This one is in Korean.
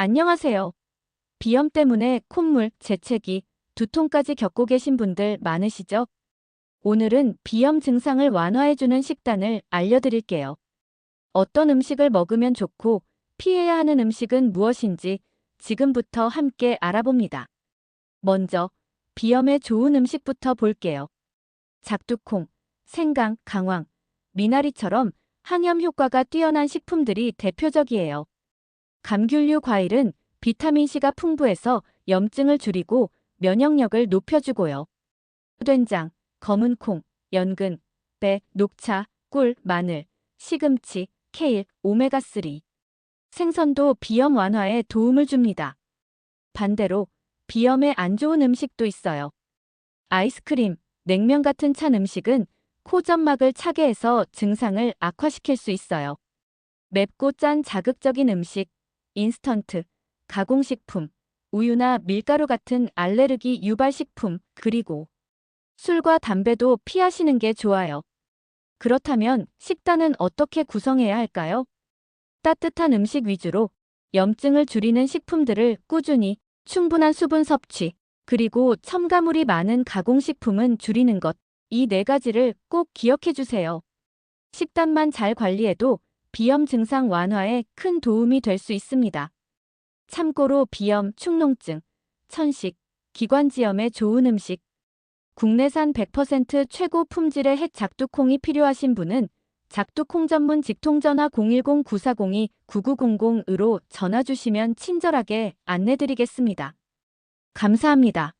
안녕하세요. 비염 때문에 콧물, 재채기, 두통까지 겪고 계신 분들 많으시죠? 오늘은 비염 증상을 완화해주는 식단을 알려드릴게요. 어떤 음식을 먹으면 좋고 피해야 하는 음식은 무엇인지 지금부터 함께 알아봅니다. 먼저 비염에 좋은 음식부터 볼게요. 작두콩, 생강, 강황, 미나리처럼 항염 효과가 뛰어난 식품들이 대표적이에요. 감귤류 과일은 비타민C가 풍부해서 염증을 줄이고 면역력을 높여주고요. 된장, 검은 콩, 연근, 배, 녹차, 꿀, 마늘, 시금치, 케일, 오메가3. 생선도 비염 완화에 도움을 줍니다. 반대로 비염에 안 좋은 음식도 있어요. 아이스크림, 냉면 같은 찬 음식은 코점막을 차게 해서 증상을 악화시킬 수 있어요. 맵고 짠 자극적인 음식, 인스턴트, 가공식품, 우유나 밀가루 같은 알레르기 유발식품, 그리고 술과 담배도 피하시는 게 좋아요. 그렇다면 식단은 어떻게 구성해야 할까요? 따뜻한 음식 위주로 염증을 줄이는 식품들을 꾸준히 충분한 수분 섭취, 그리고 첨가물이 많은 가공식품은 줄이는 것, 이 네 가지를 꼭 기억해 주세요. 식단만 잘 관리해도 비염 증상 완화에 큰 도움이 될 수 있습니다. 참고로 비염, 축농증, 천식, 기관지염에 좋은 음식, 국내산 100% 최고 품질의 햇 작두콩이 필요하신 분은 작두콩 전문 직통전화 010-9402-9900으로 전화 주시면 친절하게 안내드리겠습니다. 감사합니다.